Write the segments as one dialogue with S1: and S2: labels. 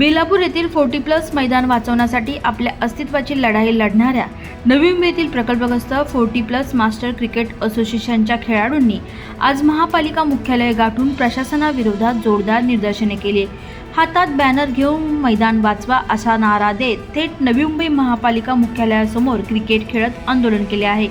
S1: बेलापूर येथील forty plus मैदान वाचवण्यासाठी आपल्या अस्तित्वाची लढाई लढणाऱ्या नवी मुंबईतील प्रकल्पग्रस्त फोर्टी प्लस मास्टर क्रिकेट असोसिएशनच्या खेळाडूंनी आज महापालिका मुख्यालय गाठून प्रशासनाविरोधात जोरदार निदर्शने केली. हातात बॅनर घेऊन मैदान वाचवा असा नारा देत थेट नवी मुंबई महापालिका मुख्यालयासमोर क्रिकेट खेळत आंदोलन केले आहे.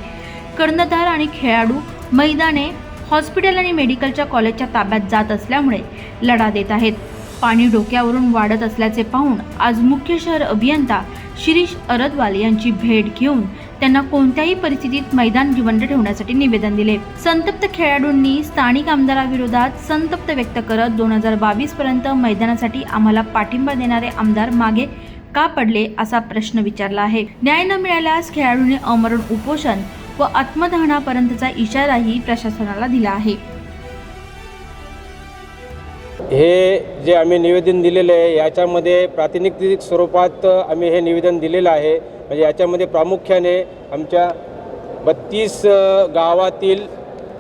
S1: कर्णधार आणि खेळाडू मैदाने हॉस्पिटल आणि मेडिकलच्या कॉलेजच्या ताब्यात जात असल्यामुळे लढा देत आहेत. पाणी डोक्यावरून वाढत असल्याचे पाहून आज मुख्य शहर अभियंता शिरीष अरदवाल यांची भेट घेऊन त्यांना कोणत्याही परिस्थितीत मैदान जिवंत ठेवण्यासाठी निवेदन दिले. संतप्त खेळाडूंनी स्थानिक आमदाराविरोधात संतप्त व्यक्त करत दोन हजार बावीस पर्यंत मैदानासाठी आम्हाला पाठिंबा देणारे आमदार मागे का पडले असा प्रश्न विचारला आहे. न्याय न मिळाल्यास खेळाडूंनी अमरण उपोषण व आत्मदहनापर्यंतचा इशाराही प्रशासनाला दिला आहे.
S2: हे जे आम्ही निवेदन दिलेलं आहे याच्यामध्ये प्रातिनिधिक स्वरूपात आम्ही हे निवेदन दिलेलं आहे. म्हणजे याच्यामध्ये प्रामुख्याने आमच्या बत्तीस गावातील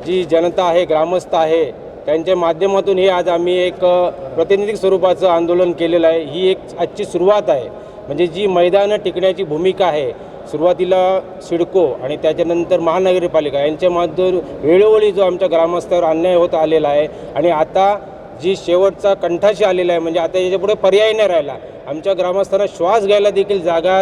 S2: जी जनता आहे ग्रामस्थ आहे त्यांच्या माध्यमातून हे आज आम्ही एक प्रतिनिधिक प्रातिनिधिक स्वरूपाचं आंदोलन केलेलं आहे. ही एक आजची सुरुवात आहे. म्हणजे जी मैदानं टिकण्याची भूमिका आहे सुरुवातीला सिडको आणि त्याच्यानंतर महानगरपालिका यांच्या माध्यम वेळोवेळी जो आमच्या ग्रामस्थावर अन्याय होत आलेला आहे आणि आता जी शेवटचा कंठाशी आलेला आहे म्हणजे आता याच्यापुढे पर्याय नाही राहिला. आमच्या ग्रामस्थांना श्वास घ्यायला देखील जागा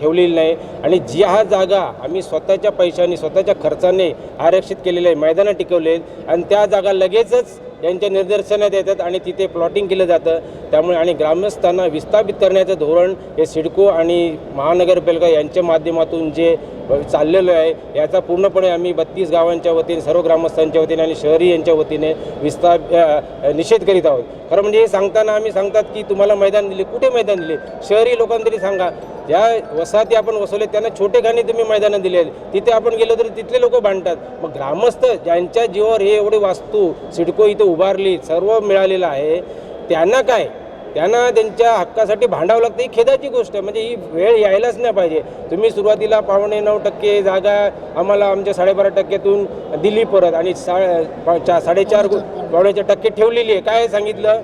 S2: ठेवलेली नाही. आणि जी हा जागा आम्ही स्वतःच्या पैशाने स्वतःच्या खर्चाने आरक्षित केलेले आहे मैदानं टिकवले आहेत आणि त्या जागा लगेचच यांच्या निदर्शनात येतात आणि तिथे प्लॉटिंग केलं जातं. त्यामुळे आणि ग्रामस्थांना विस्थापित करण्याचं धोरण हे सिडको आणि महानगरपालिका यांच्या माध्यमातून जे चाललेलो आहे. याचा पूर्णपणे आम्ही बत्तीस गावांच्या वतीने सर्व ग्रामस्थांच्या वतीने आणि शहरी यांच्या वतीने विस्तार निषेध करीत आहोत. खरं म्हणजे हे सांगताना आम्ही सांगतात की तुम्हाला मैदान दिले. कुठे मैदान दिले? शहरी लोकांना तरी सांगा. ज्या वसाहती आपण वसवले त्यांना छोटे खाणे तुम्ही मैदानं दिले तिथे आपण गेलो तर तिथले लोक भांडतात. मग ग्रामस्थ ज्यांच्या जीवावर हे एवढी वास्तू सिडको इथे उभारली सर्व मिळालेलं आहे त्यांना काय? त्यांना त्यांच्या हक्कासाठी भांडावं लागतं. ही खेदाची गोष्ट आहे. म्हणजे ही वेळ यायलाच नाही पाहिजे. तुम्ही सुरुवातीला पावणे नऊ टक्के जागा आम्हाला आमच्या साडेबारा टक्क्यातून दिली परत आणि सा पा- चा साडेचार पावण्याच्या टक्के ठेवलेली आहे. काय सांगितलं?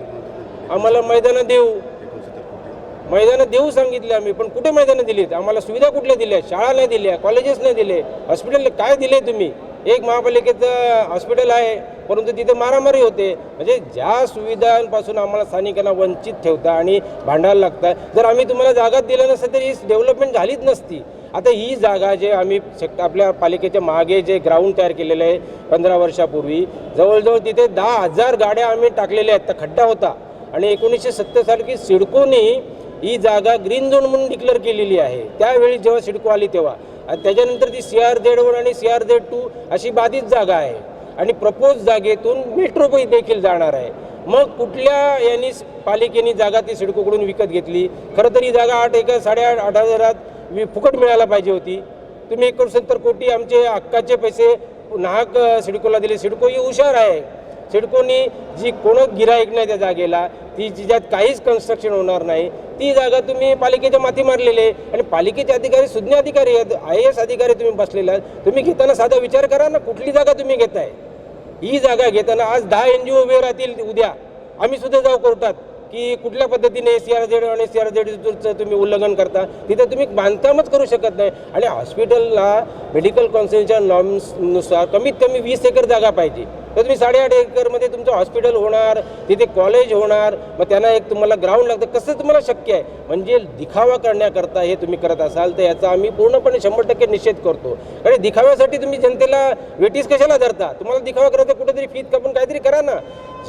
S2: आम्हाला मैदानं देऊ. मैदानं देऊ सांगितले आम्ही पण कुठे मैदानं दिलीत? आम्हाला सुविधा कुठल्या दिल्या? शाळा नाही दिल्या कॉलेजेस नाही दिले. हॉस्पिटल काय दिले तुम्ही? एक महापालिकेचं हॉस्पिटल आहे परंतु तिथे मारामारी होते. म्हणजे ज्या सुविधांपासून आम्हाला स्थानिकांना वंचित ठेवता आणि भांडायला लागतं जर आम्ही तुम्हाला जागा दिलं नसतं तर ही डेव्हलपमेंट झालीच नसती. आता ही जागा जे आम्ही सेक्ट आपल्या पालिकेच्या मागे जे ग्राउंड तयार केलेलं आहे पंधरा वर्षापूर्वी जवळजवळ तिथे दहा हजार गाड्या आम्ही टाकलेल्या आहेत तर खड्डा होता. आणि एकोणीसशे सत्तर साली सिडकोनी ही जागा ग्रीन झोन म्हणून डिक्लेअर केलेली आहे. त्यावेळी जेव्हा सिडको आली तेव्हा आणि त्याच्यानंतर ती सी आर झेड वन आणि सी आर झेड टू अशी बाधित जागा आहे. आणि प्रपोज जागेतून मेट्रो देखील जाणार आहे. मग कुठल्या यांनी पालिकेने जागा ती सिडकोकडून विकत घेतली? खरं तर ही जागा आठ एकर साडेआठ आठ हजारात वि- फुकट मिळायला पाहिजे होती. तुम्ही एक कोटी आमचे हक्काचे पैसे नाहक सिडकोला दिले. सिडको ही हुशार आहे. सिडकोनी जी कोण गिराईक नाही त्या जागेला ती जिच्यात काहीच कन्स्ट्रक्शन होणार नाही. ती जागा तुम्ही पालिकेच्या माथी मारलेली आहे. आणि पालिकेचे अधिकारी सुज्ञ अधिकारी आहेत आय एस अधिकारी तुम्ही बसलेले आहात. तुम्ही घेताना साधा विचार करा ना कुठली जागा तुम्ही घेताय. ही जागा घेताना आज दहा एन जी ओ उभे राहतील उद्या. आम्ही सुद्धा जाऊ कोर्टात की कुठल्या पद्धतीने सी आर झेड आणि सी आर झेडचं तुम्ही उल्लंघन करता तिथे तुम्ही बांधकामच करू शकत नाही. आणि हॉस्पिटलला मेडिकल कौन्सिलच्या नॉर्म्सनुसार कमीत कमी वीस एकर जागा पाहिजे. तर तुम्ही साडेआठ एकरमध्ये तुमचं हॉस्पिटल होणार तिथे कॉलेज होणार मग त्यांना एक तुम्हाला ग्राउंड लागतं. कसं तुम्हाला शक्य आहे? म्हणजे दिखावा करण्याकरता हे तुम्ही करत असाल तर याचा आम्ही पूर्णपणे शंभर टक्के निषेध करतो. आणि दिखाव्यासाठी तुम्ही जनतेला वेटीस कशाला धरता? तुम्हाला दिखावा करायचा कुठेतरी फीत कापून काहीतरी करा ना.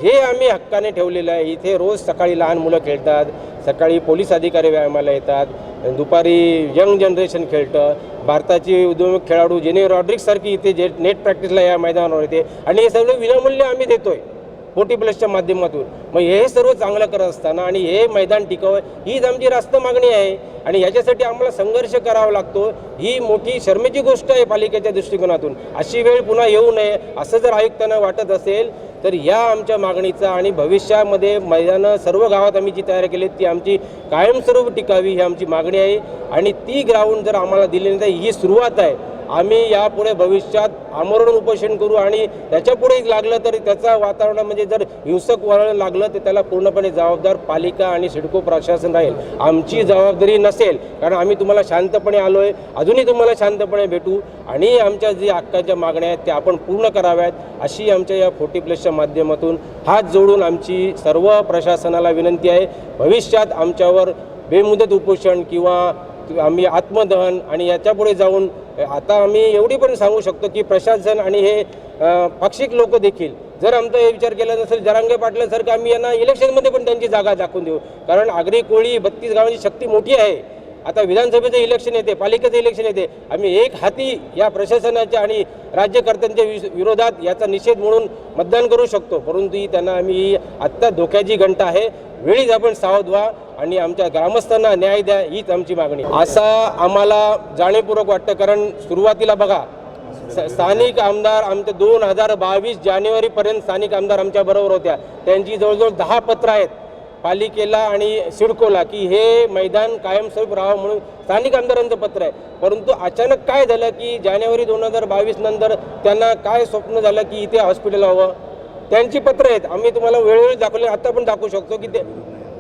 S2: जे आम्ही हक्काने ठेवलेलं आहे इथे रोज सकाळी लहान मुलं खेळतात सकाळी पोलीस अधिकारी व्यायामाला येतात दुपारी यंग जनरेशन खेळतं. भारताचे उद्योग खेळाडू जेने रॉड्रिक्ससारखी इथे जे नेट प्रॅक्टिसला या मैदानावर येते. आणि हे सगळं विनामूल्य आम्ही देतोय. फोर्टी प्लसच्या माध्यमातून. मग हे सर्व चांगलं करत असताना आणि हे मैदान टिकावं हीच आमची रास्त मागणी आहे. आणि याच्यासाठी आम्हाला संघर्ष करावा लागतो. ही मोठी शर्मेची गोष्ट आहे पालिकेच्या दृष्टिकोनातून. अशी वेळ पुन्हा येऊ नये असं जर आयुक्तांना वाटत असेल तर या आमच्या मागणीचा आणि भविष्यामध्ये मैदानं सर्व गावात आम्ही जी तयार केली ती आमची कायमस्वरूप टिकावी ही आमची मागणी आहे. आणि ती ग्राउंड जर आम्हाला दिली नाही तर ही सुरुवात आहे. आम्ही यापुढे भविष्यात आमरण उपोषण करू आणि त्याच्यापुढे लागलं तर त्याचा वातावरण म्हणजे जर हिंसक वळण लागलं तर त्याला पूर्णपणे जबाबदार पालिका आणि सिडको प्रशासन राहील. आमची जबाबदारी नसेल कारण आम्ही तुम्हाला शांतपणे आलो आहे अजूनही तुम्हाला शांतपणे भेटू आणि आमच्या जी हक्काच्या मागण्या आहेत त्या आपण पूर्ण कराव्यात अशी आमच्या या फोर्टी प्लसच्या माध्यमातून हात जोडून आमची सर्व प्रशासनाला विनंती आहे. भविष्यात आमच्यावर बेमुदत उपोषण किंवा आम्ही आत्मदहन आणि याच्यापुढे जाऊन आता आम्ही एवढी पण सांगू शकतो की प्रशासन आणि हे पाक्षिक लोक देखील जर आमचा हे विचार केला नसेल जरांगे पाटलांसारखं आम्ही यांना इलेक्शनमध्ये पण त्यांची जागा दाखवून देऊ. कारण आगरी कोळी बत्तीस गावांची शक्ती मोठी आहे. आता विधानसभेचं इलेक्शन येते पालिकेचं इलेक्शन येते. आम्ही एक हाती या प्रशासनाच्या आणि राज्यकर्त्यांच्या विरोधात याचा निषेध म्हणून मतदान करू शकतो. परंतु ही त्यांना आम्ही ही आत्ता धोक्याची घंटा आहे. वेळीच आपण सावध व्हा आणि आमच्या ग्रामस्थांना न्याय द्या हीच आमची मागणी. असा आम्हाला जाणीवपूर्वक वाटतं कारण सुरुवातीला बघा स्थानिक आमदार आमच्या दोन हजार बावीस जानेवारीपर्यंत स्थानिक आमदार आमच्या बरोबर होत्या. त्यांची जवळजवळ दहा पत्र आहेत पालिकेला आणि सिडकोला की हे मैदान कायमस्वरूप राहावं म्हणून स्थानिक आमदारांचं पत्र आहे. परंतु अचानक काय झालं की जानेवारी दोन हजार बावीस नंतर त्यांना काय स्वप्न झालं की इथे हॉस्पिटल हवं? त्यांची पत्र आहेत. आम्ही तुम्हाला वेळोवेळी दाखवले आता पण दाखवू शकतो की ते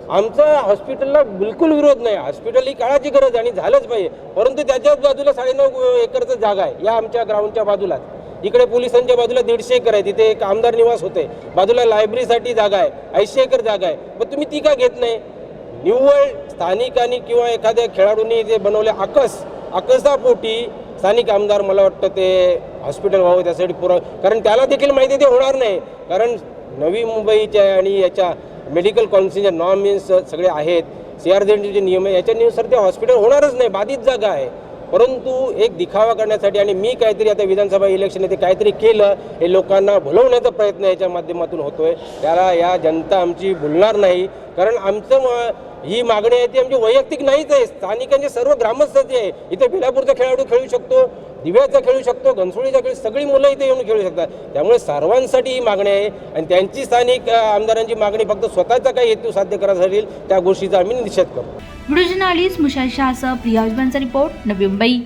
S2: आमचा हॉस्पिटलला बिलकुल विरोध नाही. हॉस्पिटल ही काळाची गरज आणि झालंच पाहिजे. परंतु त्याच्याच बाजूला साडेनऊ एकरचं जागा आहे. या आमच्या ग्राउंडच्या बाजूलाच. इकडे पोलिसांच्या बाजूला दीडशे एकर आहे. तिथे एक आमदार निवास होते बाजूला लायब्ररीसाठी जागा आहे. ऐंशी एकर जागा आहे. पण तुम्ही ती का घेत नाही? निव्वळ स्थानिकांनी किंवा एखाद्या खेळाडूंनी जे बनवले आकस आकसापोटी स्थानिक आमदार मला वाटतं ते हॉस्पिटल व्हावं त्यासाठी पुरा कारण त्याला देखील माहिती ते होणार नाही. कारण नवी मुंबईच्या आणि याच्या मेडिकल काउन्सिलच्या नॉर्म्स सगळे आहेत. सी आर जे नियम आहे याच्यानुसार ते हॉस्पिटल होणारच नाही. बाधित जागा आहे. परंतु एक दिखावा करण्यासाठी आणि मी काहीतरी आता विधानसभा इलेक्शन येथे काहीतरी केलं हे लोकांना भुलवण्याचा प्रयत्न याच्या माध्यमातून होतोय. त्याला या जनता आमची भुलणार नाही. कारण आमचं ही मागणी आहे ती आमची वैयक्तिक नाहीच आहे. स्थानिकांचे सर्व ग्रामस्थाचे आहे. इथे बिलापूरचा खेळाडू खेळू शकतो. दिव्याचा खेळू शकतो घनसोळीचा खेळू सगळी मुलं इथे येऊन खेळू शकतात. त्यामुळे सर्वांसाठी ही मागणी आहे आणि त्यांची स्थानिक आमदारांची मागणी फक्त स्वतःचा काही हेतू साध्य करायसाठी त्या गोष्टीचा आम्ही निषेध करतो.
S1: व्हिडिओ जर्नालिस्ट मुशाल शहासह प्रिया उजबांचा रिपोर्ट नवी मुंबई.